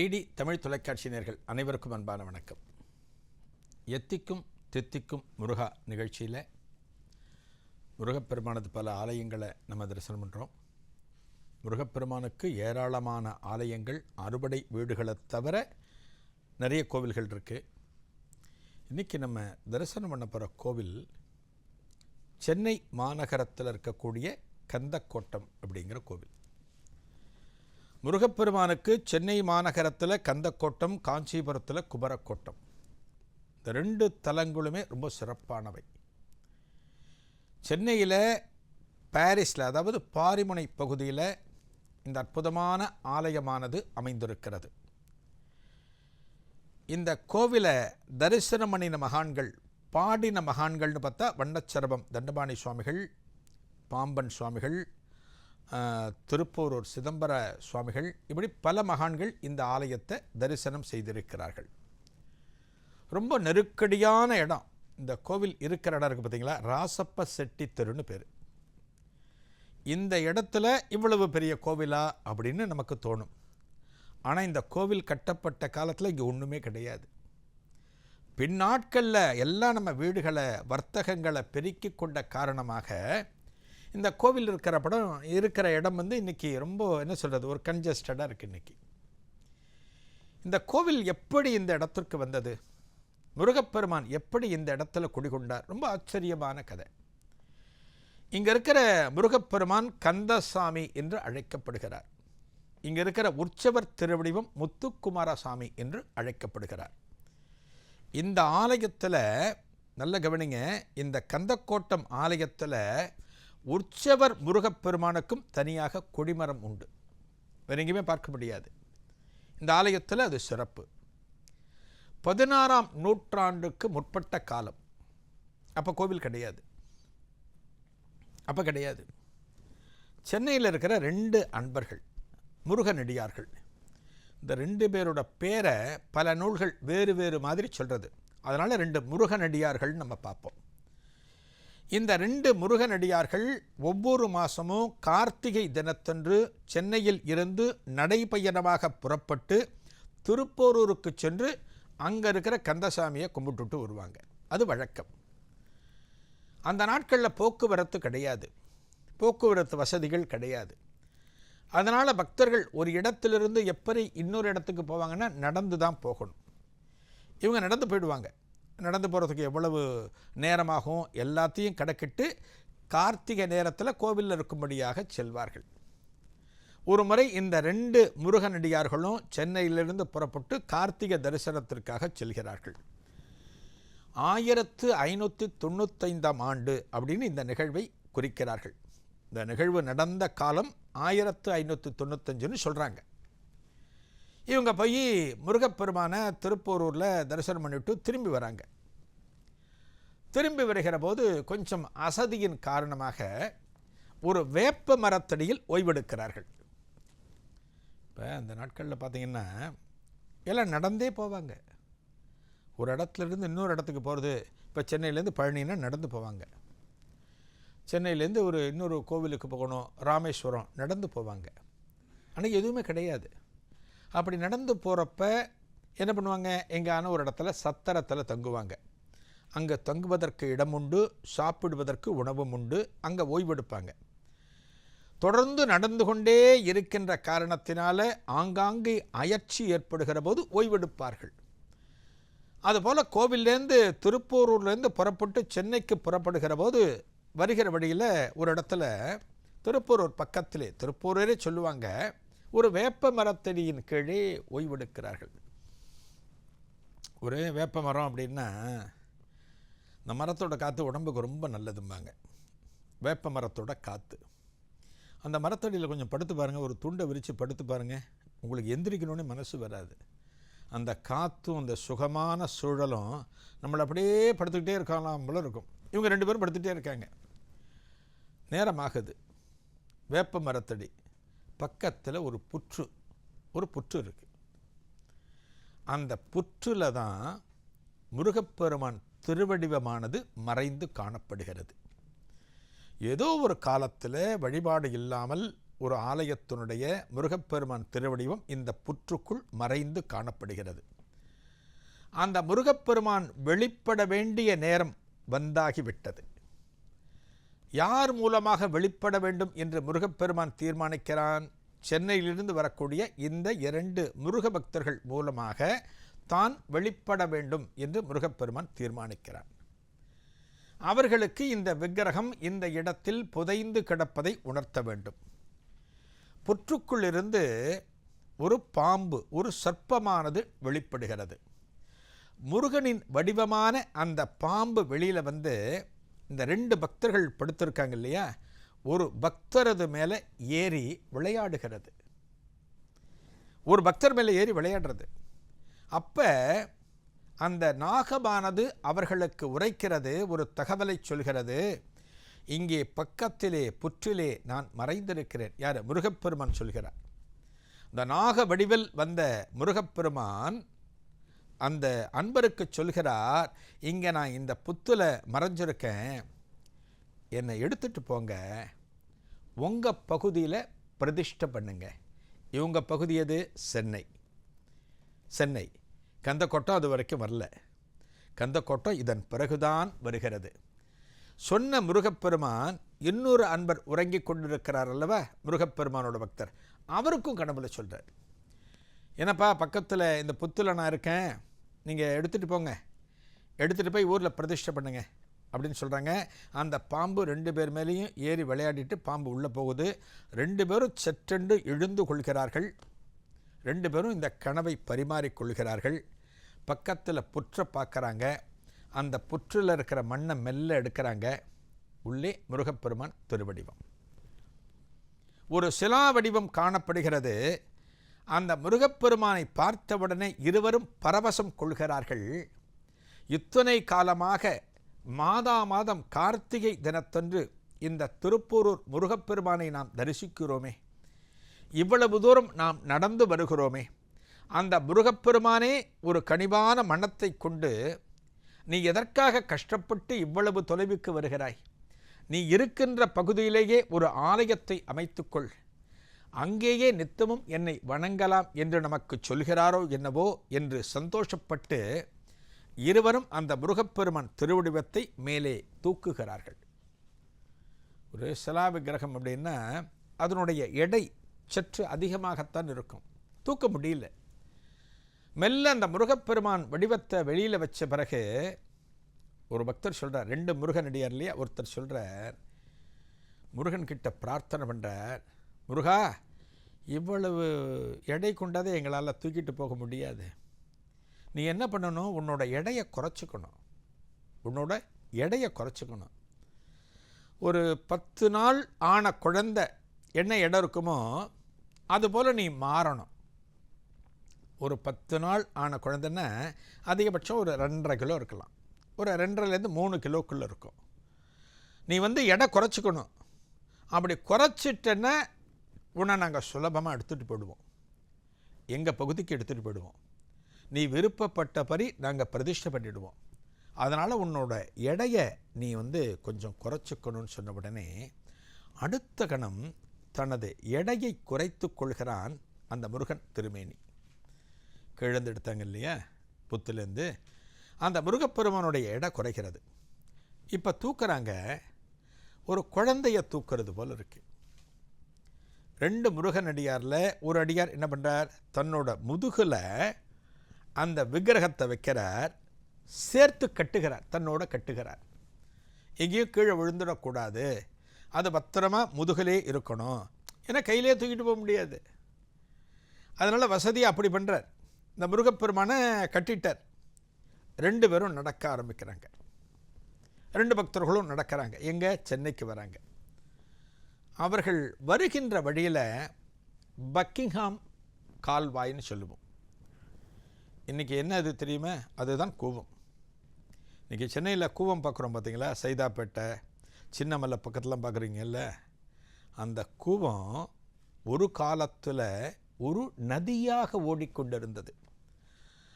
DD Tamil தொலைக்காட்சி நேர்கள் அனைவருக்கும் அன்பான வணக்கம். எத்திக்கும் தித்திக்கும் முருகா நிகழ்ச்சியில் முருகப்பெருமானது பல ஆலயங்களை நம்ம தரிசனம் பண்ணுறோம் முருகப்பெருமானுக்கு ஏராளமான ஆலயங்கள் அறுபடை வீடுகளை தவிர நிறைய கோவில்கள் இருக்குது இன்றைக்கி நம்ம தரிசனம் பண்ண போகிற கோவில் சென்னை மாநகரத்தில் இருக்கக்கூடிய கந்தக்கோட்டம் அப்படிங்கிற கோவில். முருகப்பெருமானுக்கு சென்னை மாநகரத்தில் கந்தக்கோட்டம் காஞ்சிபுரத்தில் குபரக்கோட்டம் இந்த ரெண்டு தலங்களுமே ரொம்ப சிறப்பானவை. சென்னையில் பாரிஸில் அதாவது பாரிமுனை பகுதியில் இந்த அற்புதமான ஆலயமானது அமைந்திருக்கிறது. இந்த கோவிலை தரிசனம் பண்ணின மகான்கள் பாடின மகான்கள்னு பார்த்தா வண்ணச்சரபம் தண்டபாணி சுவாமிகள் பாம்பன் சுவாமிகள் திருப்போரூர் சிதம்பர சுவாமிகள் இப்படி பல மகான்கள் இந்த ஆலயத்தை தரிசனம் செய்திருக்கிறார்கள். ரொம்ப நெருக்கடியான இடம். இந்த கோவில் இருக்கிற இடம் இருக்குது பார்த்தீங்களா? ராசப்ப செட்டி தெருன்னு பேர். இந்த இடத்துல இவ்வளவு பெரிய கோவிலா அப்படின்னு நமக்கு தோணும். ஆனால் இந்த கோவில் கட்டப்பட்ட காலத்தில் இங்கே ஒன்றுமே கிடையாது. பின்னாட்களில் எல்லாம் நம்ம வீடுகளை வர்த்தகங்களை பெருக்கி கொண்ட காரணமாக இந்த கோவில் இருக்கிற படம் இருக்கிற இடம் வந்து இன்றைக்கி ரொம்ப என்ன சொல்கிறது ஒரு கன்ஜஸ்டடாக இருக்குது இன்றைக்கி இந்த கோவில் எப்படி இந்த இடத்திற்கு வந்தது? முருகப்பெருமான் எப்படி இந்த இடத்துல குடிகொண்டார்? ரொம்ப ஆச்சரியமான கதை. இங்கே இருக்கிற முருகப்பெருமான் கந்தசாமி என்று அழைக்கப்படுகிறார். இங்கே இருக்கிற உற்சவர் திருவடிவம் முத்துக்குமாரசாமி என்று அழைக்கப்படுகிறார். இந்த ஆலயத்தில் நல்ல கவனிங்க இந்த கந்தக்கோட்டம் ஆலயத்தில் உற்சவர் முருகப்பெருமானுக்கும் தனியாக கொடிமரம் உண்டு. வேற எங்கேயுமே பார்க்க முடியாது. இந்த ஆலயத்தில் அது சிறப்பு. பதினாறாம் நூற்றாண்டுக்கு முற்பட்ட காலம். அப்போ கோவில் கிடையாது. அப்போ கிடையாது. சென்னையில் இருக்கிற ரெண்டு அன்பர்கள் முருகனடியார்கள். இந்த ரெண்டு பேரோட பேரை பல நூல்கள் வேறு வேறு மாதிரி சொல்கிறது அதனால் ரெண்டு முருகனடியார்கள் நம்ம பார்ப்போம். இந்த ரெண்டு முருகனடியார்கள் ஒவ்வொரு மாதமும் கார்த்திகை தினத்தன்று சென்னையில் இருந்து நடைபயணமாக புறப்பட்டு திருப்போரூருக்கு சென்று அங்கே இருக்கிற கந்தசாமியை கும்பிட்டுட்டு வருவாங்க. அது வழக்கம். அந்த நாட்களில் போக்குவரத்து கிடையாது. போக்குவரத்து வசதிகள் கிடையாது. அதனால் பக்தர்கள் ஒரு இடத்திலிருந்து எப்படி இன்னொரு இடத்துக்கு போவாங்கன்னா நடந்து தான் போகணும். இவங்க நடந்து போயிடுவாங்க. நடந்து போகிறதுக்கு எவ்வளவு நேரமாகும் எல்லாத்தையும் கணக்கிட்டு கார்த்திகை நேரத்தில் கோவிலில் இருக்கும்படியாக செல்வார்கள். ஒரு முறை இந்த ரெண்டு முருகனடியார்களும் சென்னையிலிருந்து புறப்பட்டு கார்த்திகை தரிசனத்திற்காக செல்கிறார்கள். ஆயிரத்து ஐநூற்றி தொண்ணூத்தைந்தாம் ஆண்டு அப்படின்னு இந்த நிகழ்வை குறிக்கிறார்கள். இந்த நிகழ்வு நடந்த காலம் ஆயிரத்து ஐநூற்றி தொண்ணூத்தஞ்சுன்னு சொல்கிறாங்க இவங்க போய் முருகப்பெருமானை திருப்போரூரில் தரிசனம் பண்ணிவிட்டு திரும்பி வராங்க. திரும்பி வருகிற போது கொஞ்சம் அசதியின் காரணமாக ஒரு வேப்ப மரத்தடியில் ஓய்வெடுக்கிறார்கள். இப்போ அந்த நாட்களில் பார்த்தீங்கன்னா எல்லாம் நடந்தே போவாங்க. ஒரு இடத்துலேருந்து இன்னொரு இடத்துக்கு போகிறது இப்போ சென்னையிலேருந்து பழனின்னா நடந்து போவாங்க. சென்னையிலேருந்து ஒரு இன்னொரு கோவிலுக்கு போகணும் ராமேஸ்வரம் நடந்து போவாங்க. ஆனால் எதுவுமே கிடையாது. அப்படி நடந்து போகிறப்ப என்ன பண்ணுவாங்க? எங்கான ஒரு இடத்துல சத்திரத்தில் தங்குவாங்க. அங்கே தங்குவதற்கு இடம் உண்டு சாப்பிடுவதற்கு உணவும் உண்டு அங்கே ஓய்வெடுப்பாங்க. தொடர்ந்து நடந்து கொண்டே இருக்கின்ற காரணத்தினால ஆங்காங்கே அயற்சி ஏற்படுகிற போது ஓய்வெடுப்பார்கள். அதுபோல் கோவில்லேருந்து திருப்பூரூர்லேருந்து புறப்பட்டு சென்னைக்கு புறப்படுகிற போது வருகிற வழியில் ஒரு இடத்துல திருப்பூரூர் பக்கத்திலே திருப்பூரே சொல்லுவாங்க ஒரு வேப்ப மரத்தடியின் கீழே ஓய்வெடுக்கிறார்கள். ஒரு வேப்ப மரம் அப்படின்னா இந்த மரத்தோட காற்று உடம்புக்கு ரொம்ப நல்லதும்பாங்க. வேப்ப மரத்தோட காற்று அந்த மரத்தடியில் கொஞ்சம் படுத்து பாருங்கள் ஒரு துண்டை விரித்து படுத்து பாருங்கள் உங்களுக்கு எந்திரிக்கணும்னு மனசு வராது. அந்த காற்றும் அந்த சுகமான சூழலும் நம்மளை அப்படியே படுத்துக்கிட்டே இருக்கலாம் போல இருக்கும். இவங்க ரெண்டு பேரும் படுத்துகிட்டே இருக்காங்க. நேரமாகுது. வேப்ப மரத்தடி. பக்கத்தில் ஒரு புற்று ஒரு புற்று இருக்குது அந்த புற்றில் தான் முருகப்பெருமான் திருவடிவமானது மறைந்து காணப்படுகிறது. ஏதோ ஒரு காலத்தில் வழிபாடு இல்லாமல் ஒரு ஆலயத்தினுடைய முருகப்பெருமான் திருவடிவம் இந்த புற்றுக்குள் மறைந்து காணப்படுகிறது. அந்த முருகப்பெருமான் வெளிப்பட வேண்டிய நேரம் வந்தாகிவிட்டது. யார் மூலமாக வெளிப்பட வேண்டும் என்று முருகப்பெருமான் தீர்மானிக்கிறான்? சென்னையிலிருந்து வரக்கூடிய இந்த இரண்டு முருக பக்தர்கள் மூலமாக தான் வெளிப்பட வேண்டும் என்று முருகப்பெருமான் தீர்மானிக்கிறான் அவர்களுக்கு இந்த விக்கிரகம் இந்த இடத்தில் புதைந்து கிடப்பதை உணர்த்த வேண்டும். புற்றுக்குள்ளிருந்து ஒரு பாம்பு ஒரு சர்ப்பமானது வெளிப்படுகிறது. முருகனின் வடிவமான அந்த பாம்பு வெளியில் வந்து இந்த ரெண்டு பக்தர்கள் படுத்திருக்காங்க இல்லையா? ஒரு பக்தரது மேலே ஏறி விளையாடுகிறது. ஒரு பக்தர் மேலே ஏறி விளையாடுறது. அப்போ அந்த நாகமானது அவர்களுக்கு உரைக்கிறது ஒரு தகவலை சொல்கிறது. இங்கே பக்கத்திலே புற்றிலே நான் மறைந்திருக்கிறேன். யார்? முருகப்பெருமான் சொல்கிறார். இந்த நாக வடிவில் வந்த முருகப்பெருமான் அந்த அன்பருக்கு சொல்கிறார் இங்கே நான் இந்த புத்தில் மறைஞ்சிருக்கேன். என்னை எடுத்துட்டு போங்க. உங்கள் பகுதியில் பிரதிஷ்டை பண்ணுங்க. இவங்க பகுதி எது? சென்னை. சென்னை. கந்தக்கோட்டம் அது வரைக்கும் வரல. கந்தக்கோட்டம் இதன் பிறகுதான் வருகிறது. சொன்ன முருகப்பெருமான் இன்னொரு அன்பர் உறங்கிக் கொண்டிருக்கிறார் அல்லவா? முருகப்பெருமானோட பக்தர். அவருக்கும் கனவுல சொல்கிறார் என்னப்பா பக்கத்தில் இந்த புத்தில் நான் இருக்கேன். நீங்கள் எடுத்துகிட்டு போங்க. எடுத்துகிட்டு போய் ஊரில் பிரதிஷ்டை பண்ணுங்கள் அப்படின்னு சொல்கிறாங்க அந்த பாம்பு ரெண்டு பேர் மேலேயும் ஏறி விளையாடிட்டு பாம்பு உள்ளே போகுது. ரெண்டு பேரும் செற்றெண்டு எழுந்து கொள்கிறார்கள். ரெண்டு பேரும் இந்த கனவை பரிமாறிக்கொள்கிறார்கள் பக்கத்தில் புற்றை பார்க்குறாங்க அந்த புற்றில் இருக்கிற மண்ணை மெல்ல எடுக்கிறாங்க. உள்ளே முருகப்பெருமான் திருவடிவம். ஒரு சிலா வடிவம் காணப்படுகிறது. அந்த முருகப்பெருமானை பார்த்தவுடனே இருவரும் பரவசம் கொள்கிறார்கள். இத்தனை காலமாக மாதா மாதம் கார்த்திகை தினத்தன்று இந்த திருப்பூரூர் முருகப்பெருமானை நாம் தரிசிக்கிறோமே. இவ்வளவு தூரம் நாம் நடந்து வருகிறோமே. அந்த முருகப்பெருமானே ஒரு கனிவான மனத்தை கொண்டு நீ எதற்காக கஷ்டப்பட்டு இவ்வளவு தொலைவுக்கு வருகிறாய்? நீ இருக்கின்ற பகுதியிலேயே ஒரு ஆலயத்தை அமைத்துக்கொள் அங்கேயே நித்தமும் என்னை வணங்கலாம் என்று நமக்கு சொல்கிறாரோ என்னவோ என்று சந்தோஷப்பட்டு இருவரும் அந்த முருகப்பெருமான் திருவடிவத்தை மேலே தூக்குகிறார்கள். ஒரு சிலா விக்கிரகம் அப்படின்னா அதனுடைய எடை சற்று அதிகமாகத்தான் இருக்கும். தூக்க முடியல. மெல்ல அந்த முருகப்பெருமான் வடிவத்தை வெளியில் வச்ச பிறகு ஒரு பக்தர் சொல்கிறார் ரெண்டு முருகன் இல்லையா? ஒருத்தர் சொல்கிறார் முருகன் கிட்ட பிரார்த்தனை பண்ணுறார் முருகா இவ்வளவு எடை கொண்டதை எங்களால் தூக்கிட்டு போக முடியாது. நீ என்ன பண்ணணும்? உன்னோட எடையை குறைச்சிக்கணும். உன்னோட எடையை குறைச்சிக்கணும். ஒரு பத்து நாள் ஆன குழந்த என்ன இடம் இருக்குமோ அதுபோல் நீ மாறணும். ஒரு பத்து நாள் ஆன குழந்தைன்னா அதிகபட்சம் ஒரு ரெண்டரை கிலோ இருக்கலாம். ஒரு ரெண்டரைலேருந்து மூணு கிலோக்குள்ளே இருக்கும். நீ வந்து எடை குறைச்சிக்கணும். அப்படி குறைச்சிட்டேன்னா உன்னை நாங்கள் சுலபமாக எடுத்துகிட்டு போயிடுவோம். எங்கள் பகுதிக்கு எடுத்துகிட்டு போயிடுவோம். நீ விருப்பப்பட்டபடி நாங்கள் பிரதிஷ்டை பண்ணிடுவோம். அதனால் உன்னோட எடையை நீ வந்து கொஞ்சம் குறைச்சிக்கணும்னு சொன்ன உடனே அடுத்த கணம் தனது எடையை குறைத்து கொள்கிறான் அந்த முருகன் திருமேனி. கிழந்து எடுத்தாங்க இல்லையா? புத்துலேருந்து. அந்த முருகப்பெருமானுடைய எடை குறைகிறது. இப்போ தூக்குறாங்க. ஒரு குழந்தைய தூக்குறது போல் இருக்குது ரெண்டு முருகன் அடியாரில் ஒரு அடியார் என்ன பண்ணுறார் தன்னோட முதுகில் அந்த விக்கிரகத்தை வைக்கிறார். சேர்த்து கட்டுகிறார். தன்னோட கட்டுகிறார். எங்கேயும் கீழே விழுந்துடக்கூடாது. அது பத்திரமா முதுகிலே இருக்கணும். ஏன்னா கையிலே தூக்கிட்டு போக முடியாது. அதனால் வசதியாக அப்படி பண்ணுறார் இந்த முருகப்பெருமானை கட்டிட்டார். ரெண்டு பேரும் நடக்க ஆரம்பிக்கிறாங்க. ரெண்டு பக்தர்களும் நடக்கிறாங்க. எங்கே? சென்னைக்கு வராங்க. அவர்கள் வருகின்ற வழியில் பக்கிங்ஹாம் கால்வாய்னு சொல்லுவோம். இன்றைக்கி என்ன அது தெரியுமா? அதுதான் கூவம். இன்றைக்கி சென்னையில் கூவம் பார்க்குறோம் பார்த்தீங்களா சைதாப்பேட்டை சின்னமல்ல பக்கத்துலாம் பார்க்குறீங்கல்ல அந்த கூவம் ஒரு காலத்தில் ஒரு நதியாக ஓடிக்கொண்டிருந்தது.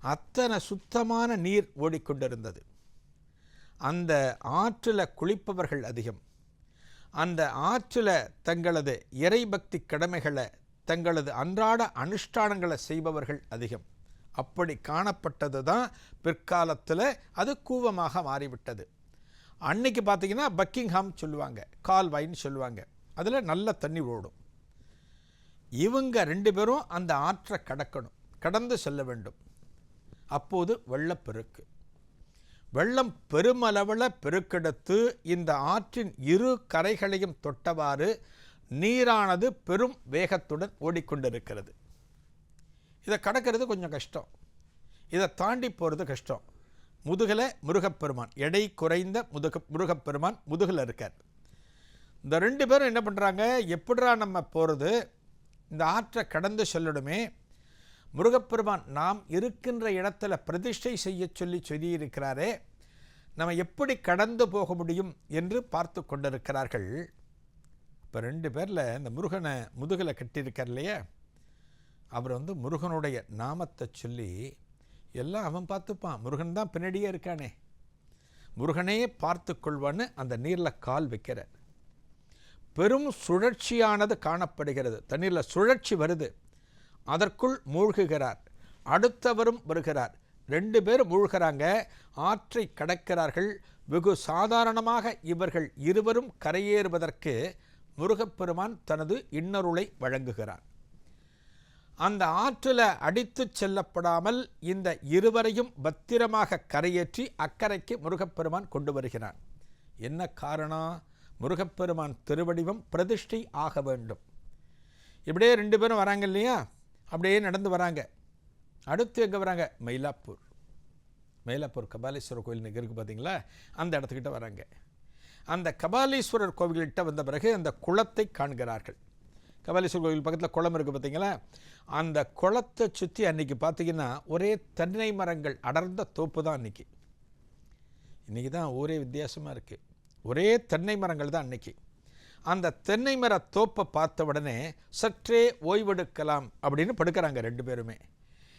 அத்தனை சுத்தமான நீர் ஓடிக்கொண்டிருந்தது. அந்த ஆற்றில் குளிப்பவர்கள் அதிகம். அந்த ஆற்றில் தங்களது இறைபக்தி கடமைகளை தங்களது அன்றாட அனுஷ்டானங்களை செய்பவர்கள் அதிகம். அப்படி காணப்பட்டது தான் பிற்காலத்தில் அது கூவமாக மாறிவிட்டது. அன்னைக்கு பார்த்தீங்கன்னா பக்கிங்ஹாம் சொல்லுவாங்க கால்வாயின்னு சொல்லுவாங்க. அதில் நல்ல தண்ணி ஓடும். இவங்க ரெண்டு பேரும் அந்த ஆற்றை கடக்கணும் கடந்து செல்ல வேண்டும். அப்போது வெள்ளப்பெருக்கு. வெள்ளம் பெருமளவில் பெருக்கெடுத்து இந்த ஆற்றின் இரு கரைகளையும் தொட்டவாறு நீரானது பெரும் வேகத்துடன் ஓடிக்கொண்டிருக்கிறது. இதை கடக்கிறது கொஞ்சம் கஷ்டம். இதை தாண்டி போகிறது கஷ்டம். முதுகில் முருகப்பெருமான் எடை குறைந்த முதுக முருகப்பெருமான் முதுகில் இருக்கார். இந்த ரெண்டு பேரும் என்ன பண்ணுறாங்க எப்படிரா நம்ம போகிறது இந்த ஆற்றை கடந்து செல்லணுமே. முருகப்பெருமான் நாம் இருக்கின்ற இடத்துல பிரதிஷ்டை செய்ய சொல்லி சொல்லியிருக்கிறாரே நம்ம எப்படி கடந்து போக முடியும் என்று பார்த்து கொண்டிருக்கிறார்கள். இப்போ ரெண்டு பேரில் இந்த முருகனை முதுகில் கட்டியிருக்கார் இல்லையா? அவர் வந்து முருகனுடைய நாமத்தை சொல்லி எல்லாம் அவன் பார்த்துப்பான். முருகன் தான் பின்னாடியே இருக்கானே. முருகனே பார்த்து கொள்வான்னு அந்த நீரில் கால் வைக்கிறார். பெரும் சுழற்சியானது காணப்படுகிறது. தண்ணீரில் சுழற்சி வருது. அதற்குள் மூழ்குகிறார். அடுத்தவரும் வருகிறார். ரெண்டு பேர் மூழ்கிறாங்க. ஆற்றை கடக்கிறார்கள். வெகு சாதாரணமாக இவர்கள் இருவரும் கரையேறுவதற்கு முருகப்பெருமான் தனது இன்னருளை வழங்குகிறார். அந்த ஆற்றில் அடித்து செல்லப்படாமல் இந்த இருவரையும் பத்திரமாக கரையேற்றி அக்கறைக்கு முருகப்பெருமான் கொண்டு வருகிறான் என்ன காரணம் முருகப்பெருமான் திருவடிவம் பிரதிஷ்டை ஆக வேண்டும். இப்படியே ரெண்டு பேரும் வராங்க இல்லையா? அப்படியே நடந்து வராங்க. அடுத்து எங்கே வராங்க? மயிலாப்பூர். மயிலாப்பூர் கபாலீஸ்வரர் கோயில் இங்கே இருக்குது பார்த்தீங்களா அந்த இடத்துக்கிட்ட வராங்க. அந்த கபாலீஸ்வரர் கோவில்கிட்ட வந்த பிறகு அந்த குளத்தை காண்கிறார்கள். கபாலீஸ்வரர் கோவில் பக்கத்தில் குளம் இருக்குது பார்த்தீங்களா அந்த குளத்தை சுற்றி அன்றைக்கி பார்த்தீங்கன்னா ஒரே தென்னை மரங்கள் அடர்ந்த தோப்பு தான் அன்றைக்கி இன்றைக்கி தான் ஒரே வித்தியாசமாக இருக்குது ஒரே தென்னை மரங்கள் தான் அன்றைக்கி அந்த தென்னை மர தோப்பை பார்த்த உடனே சற்றே ஓய்வெடுக்கலாம் அப்படின்னு படுக்கிறாங்க ரெண்டு பேருமே.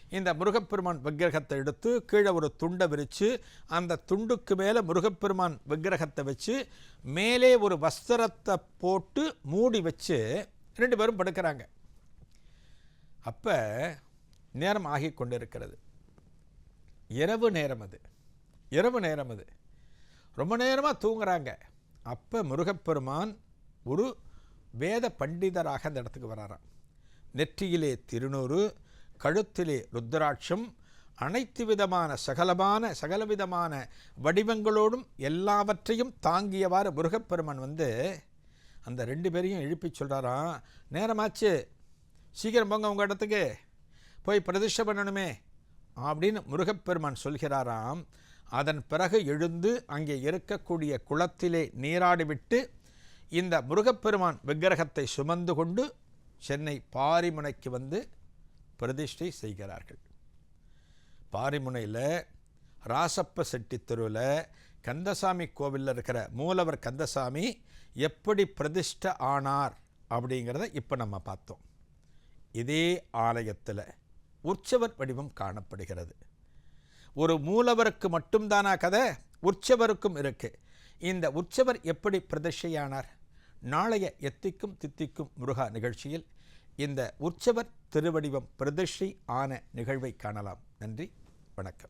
இந்த முருகப்பெருமான் விக்கிரகத்தை எடுத்து கீழே ஒரு துண்டை விரித்து அந்த துண்டுக்கு மேலே முருகப்பெருமான் விக்கிரகத்தை வச்சு மேலே ஒரு வஸ்திரத்தை போட்டு மூடி வச்சு ரெண்டு பேரும் படுக்கிறாங்க. அப்போ நேரம் ஆகி கொண்டிருக்கிறது. இரவு நேரம் அது. இரவு நேரம் அது. ரொம்ப நேரமாக தூங்குறாங்க. அப்போ முருகப்பெருமான் ஒரு வேத பண்டிதராக அந்த இடத்துக்கு வராராம். நெற்றியிலே திருநூறு கழுத்திலே ருத்ராட்சம் அனைத்து விதமான சகலமான சகலவிதமான வடிவங்களோடும் எல்லாவற்றையும் தாங்கியவாறு முருகப்பெருமன் வந்து அந்த ரெண்டு பேரையும் எழுப்பி சொல்கிறாராம் நேரமாச்சு சீக்கிரம் போங்க உங்கள் இடத்துக்கு போய் பிரதிஷ்டை பண்ணணுமே அப்படின்னு முருகப்பெருமான் சொல்கிறாராம். அதன் பிறகு எழுந்து அங்கே இருக்கக்கூடிய குளத்திலே நீராடிவிட்டு இந்த முருகப்பெருமான் விக்கிரகத்தை சுமந்து கொண்டு சென்னை பாரிமுனைக்கு வந்து பிரதிஷ்டை செய்கிறார்கள். பாரிமுனையில் ராசப்ப செட்டி தெருவில் கந்தசாமி கோவிலில் இருக்கிற மூலவர் கந்தசாமி எப்படி பிரதிஷ்ட ஆனார் அப்படிங்கிறத இப்போ நம்ம பார்த்தோம். இதே ஆலயத்தில் உற்சவர் வடிவம் காணப்படுகிறது. ஒரு மூலவருக்கு மட்டும்தானா கதை? உற்சவருக்கும் இருக்குது இந்த உற்சவர் எப்படி பிரதிஷ்டையானார்? நாளைய எத்திக்கும் தித்திக்கும் முருகா நிகழ்ச்சியில் இந்த உற்சவர் திருவடிவம் பிரதிஷ்டை ஆன நிகழ்வை காணலாம். நன்றி வணக்கம்.